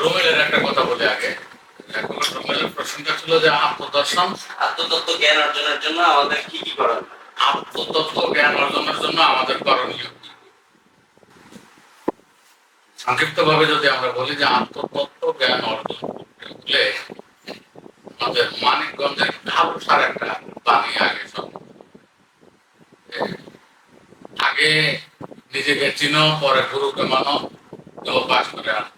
রুমেলের একটা কথা বলি আগে। রুমেলের প্রশ্নটা ছিল যে আত্মদর্শন। আত্মতত্ত্ব জ্ঞান অর্জনের জন্য আমাদের কি কি করা আত্মতত্ত্ব জ্ঞান অর্জনের জন্য আমাদের করণীয় সংক্ষিপ্ত ভাবে যদি আমরা বলি যে আত্মতত্ত্ব জ্ঞান অর্জন করতে হলে আমাদের মানিকগঞ্জের ঢালসার একটা বাণী আগে আগে নিজেকে চিনো পরে গুরুকে মানো তো পাশ করে আনো।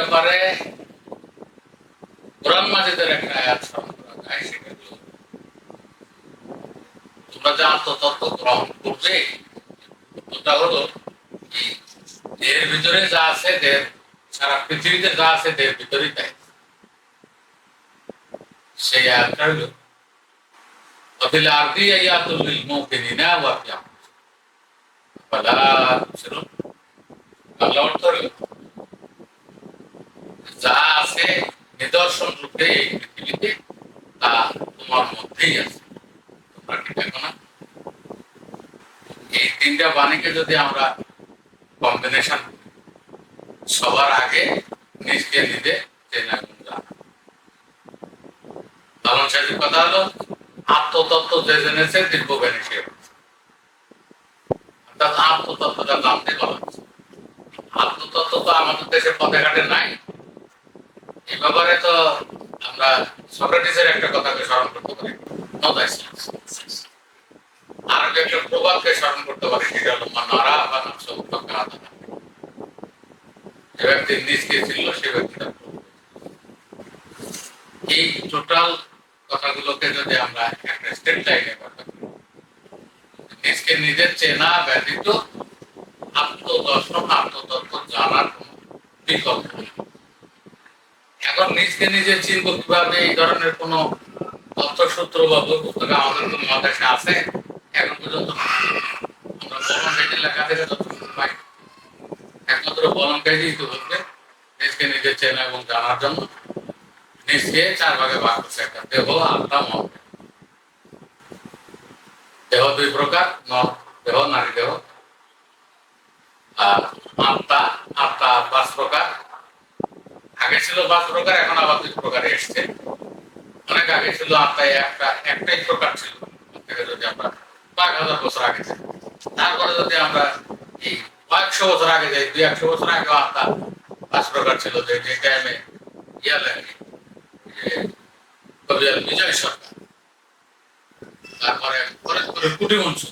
ব্যাপারে কোরআন মাজিদের একটা আয়াত স্মরণ করা যায় সেটা হলো তোমরা যে আত্মতত্ত্ব গ্রহণ করবে ওটা হলো কি দেহের ভিতরে যা আছে দেহের সারা পৃথিবীতে যা আছে দেহের ভিতরেই তাই সেই আয়াতটা হলো وفي الأرض آيات للموقنين وفي فلا تبصرون বাংলা অর্থ হলো যা আছে নিদর্শন রূপে পৃথিবীতে, তা তোমার মধ্যেই আছে। তোমরা কি দেখো না? এই তিনটা বাণীকে যদি আমরা কম্বিনেশন সবার আগে নিজকে নিজে কথা হলো, আত্মতত্ত্ব যে জেনেছে দিব্যজ্ঞানী সে অর্থাৎ আত্মতত্ত্বটা জানতে আত্মতত্ত্ব তো আমাদের দেশে পথে ঘাটে নাই। ব্যাপারে তো আমরা সক্রেটিসের একটা কথাকে স্মরণ করতে পারি। আর একটা প্রবাদকে স্মরণ করতে পারি, সেটা হলো মানারা বা উত্তকা যে ব্যক্তি নিজকে ছিল, সে ব্যক্তিটা এই টোটাল কথাগুলোকে যদি আমরা একটা স্টেট লাইনে কথা নিজকে নিজের চেনা, ব্যতীত আত্মদর্শন, আত্মতত্ত্ব জানার কোনো বিকল্প নেই। এখন নিজকে নিজে চিনব কীভাবে এই ধরনের কোনো বা বই পুস্তক আমাদের আছে? এখন পর্যন্ত আমরা বলন লেখা থেকে তথ্যসূত্র পাই, একমাত্র নিজকে নিজে চেনা এবং জানার জন্য। নিজকে চার ভাগে ভাগ করছে একটা, দেহ, আত্মা, মন। দেহ দুই প্রকার নর দেহ, নারী, দেহ আর আত্মা আত্মা পাঁচ প্রকার আগে ছিল পাঁচ প্রকার, এখন আবার দুই প্রকারে এসছে। অনেক আগে ছিল আত্মা একটা, একটাই প্রকার ছিল। যদি আমরা কয়েক হাজার বছর আগে যাই, তারপরে যদি আমরা এই কয়েকশো বছর আগে যাই, দুই একশো বছর আগে আত্মা পাঁচ প্রকার ছিল যে যে টাইমে ইয়া লাগে যে বিজয় সরকার। তারপরে ফরিদপুরের কুটি মঞ্চুর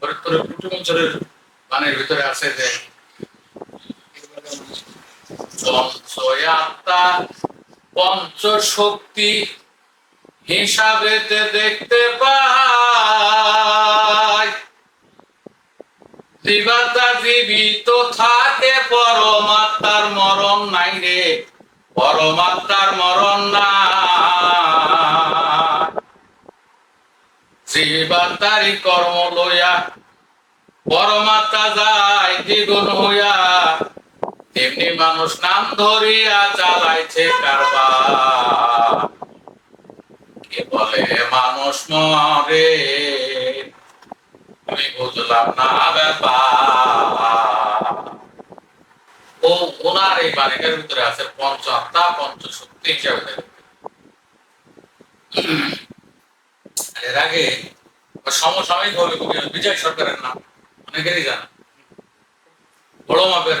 ফরিদপুরের কুটি মঞ্চুরের বানের ভিতরে আছে যে পঞ্চয়াত্মা পঞ্চ শক্তি হিসাবেতে দেখতে পাই জীবিত থাকে, পরমাত্মার মরণ নাই রে, পরমাত্মার মরণ না জীবাত্মারি কর্ম লইয়া, পরমাত্মা যায় দ্বিগুণ হইয়া তেমনি মানুষ নাম ধরিয়া চালাইছে কে বলে, মানুষ মরে আমি বুঝলাম না ব্যাপার। ও, ওনার এই বাণীটার ভিতরে আছে পঞ্চাত্মা পঞ্চশক্তি হিসাবে দেখবে। এর আগে সমসাময়িক ভাবে বিজয় সরকারের নাম। অনেকেরই জানা। বড় মাপের।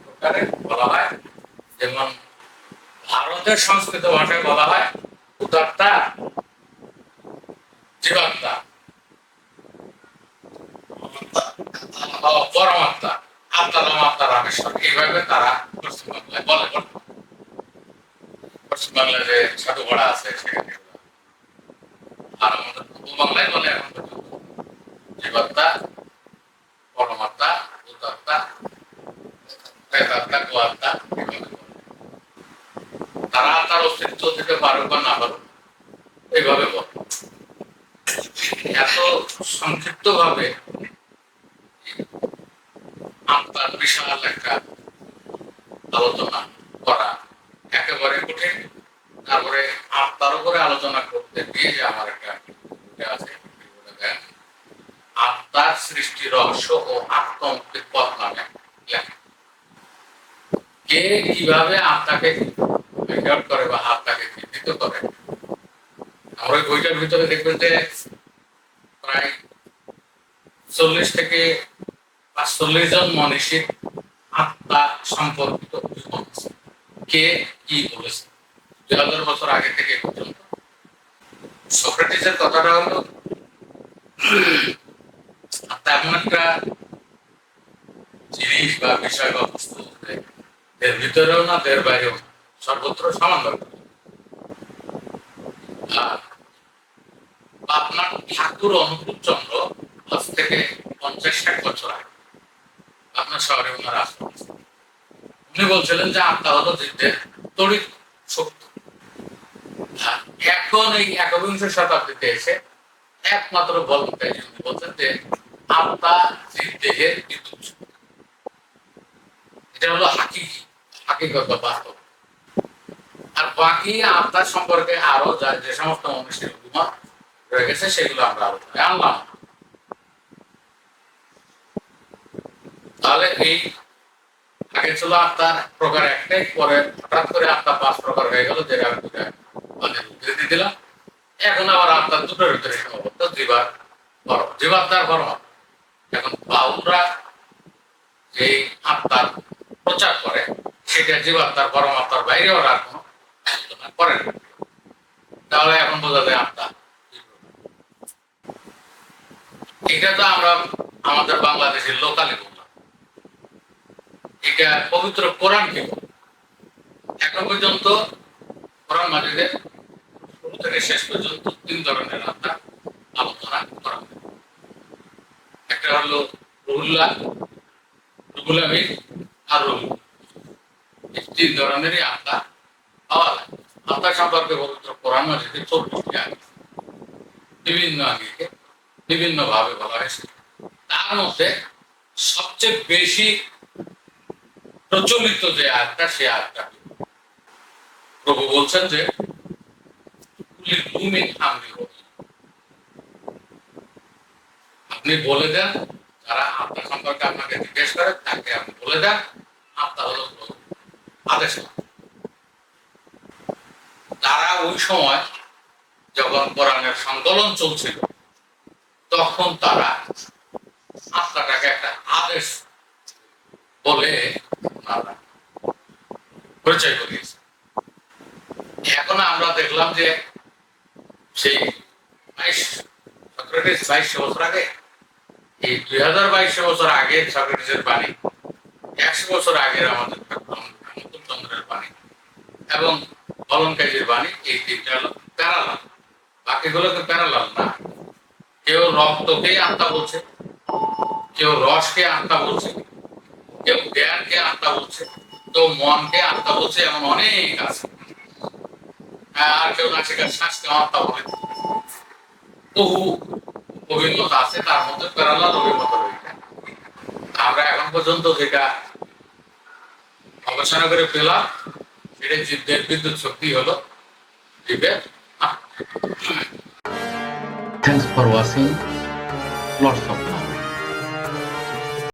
প্রকারে বলা হয়, যেমন ভারতের সংস্কৃত ভাষায় বলা হয় উদাত্তা জীবাত্মা। পরমাত্মা আত্মা রামাত্মা রামেশ্বর এইভাবে তারা পশ্চিমবাংলায় বলে। পশ্চিমবাংলায় যে সাধু পড়া আছে, সেখানে আর আমাদের পূর্ব বাংলায় বলে, এখন পর্যন্ত জীবাত্মা পরমাত্মা ভূতাত্মা প্রেতাত্মা গোয়াত্মা এইভাবে বলে। তারা তার পারুক বা না পারুক এইভাবে বলে। এত সংক্ষিপ্ত ভাবে আত্মার বিশাল একটা আলোচনা করা একেবারে কঠিন। তারপরে আত্মার উপরে আলোচনা করতে গিয়ে যে আমার একটা আছে আত্মার সৃষ্টি রহস্য ও আত্মমুক্তির পথ নামে লেখা। কে কীভাবে আত্মাকে রেকর্ড করে বা আত্মাকে চিহ্নিত করে আমরা ওই বইটার ভিতরে দেখবেন যে প্রায় চল্লিশ থেকে জন মনীষীর আত্মা সম্পর্কিত কে কি বলেছে? দুই হাজার বছর আগে থেকে পর্যন্ত। সক্রেটিসের কথাটা হলো আত্মা এমন একটা জিনিস বা বিষয় বা বস্তু, এর ভিতরেও না, এর বাইরেও সর্বত্র সমান দরকার আর আপনার ঠাকুর অনুকূল চন্দ্র আজ থেকে পঞ্চাশ ষাট বছর আগে। আপনার শহরে ওনার উনি বলছিলেন যে আত্মা হলো জীবদের তড়িৎ শক্তি। এখন এই একবিংশ শতাব্দীতে এসে একমাত্র বলতে উনি বলছেন যে আত্মা জীব দেহের বিদ্যুৎ। এটা হলো হাকিকি হাকিগত বাস্তব। আর বাকি আত্মার সম্পর্কে আরও যা যে সমস্ত অভিমত রয়ে গেছে, সেগুলো আমরা আলোচনায় আনলাম। তাহলে এই আগে ছিল আত্মার প্রকার একটাই, পরে হঠাৎ করে আত্মা পাঁচ প্রকার হয়ে গেল, যেটা আমি দুটা মানে দিলাম। এখন আবার আত্মার দুটোর ভিতরে সীমাবদ্ধ, জীবার পরম জীবাত্মার পরম এখন বাউলরা যে আত্মার প্রচার করে, সেটা জীবাত্মার পরম আত্মার বাইরে ওরা কোনো আলোচনা করে তাহলে এখন বোঝা যায় আত্মা এটা তো আমরা আমাদের বাংলাদেশের লোকালি বললাম। এটা পবিত্র কোরআন কি? এখন পর্যন্ত কোরআন মাজিদের শুরু থেকে শেষ পর্যন্ত তিন ধরনের আত্মা আলোচনা করা হয়। একটা হলো রুহুল্লাহ, রুহুল আমিন আর রুহুল। তিন ধরনেরই আত্মা আত্মা সম্পর্কে পবিত্র কোরআন মাজিদে চব্বিশটি আগে বিভিন্ন আঙ্গিকে বিভিন্ন ভাবে বলা হয়েছে। তার মধ্যে সবচেয়ে বেশি প্রচলিত যে আয়াতটা সে আয়াতটা প্রভু বলছেন যে আপনি বলে দেন, যারা আপনার সম্পর্কে আপনাকে জিজ্ঞেস করে, তাকে আপনি বলে দেন আপনার হলো আদেশ তারা ওই সময় যখন কোরআনের সংকলন চলছিল, তখন তারা আত্মাটাকে একটা আদেশ বলে পরিচয় করিয়েছে। এখন আমরা দেখলাম যে সেই বাইশ, সক্রেটিস বাইশশো বছর আগে, এই দুই হাজার বাইশশো বছর আগে সক্রেটিসের বাণী, একশো বছর আগের আমাদের চন্দ্রের বাণী এবং ফলনকাজীর বাণী, এই তিনটা হলো প্যারালাল। বাকিগুলোকে প্যারালাল না। কেউ রক্তকে আত্মা বলছে, কেউ রসকে আত্মা বলছে, কেউ জ্ঞানকে আত্মা বলছে, কেউ মনকে আত্মা বলছে, এমন অনেক আছে। আর কেউ নাচিকার শ্বাসকে আত্মা বলে। বহু অভিমত আছে, তার মধ্যে প্যারালাল অভিমত রয়েছে। আমরা এখন পর্যন্ত যেটা গবেষণা করে পেলাম সেটা জীবদের বিদ্যুৎ শক্তি হলো জীবের for watching. Lots of love.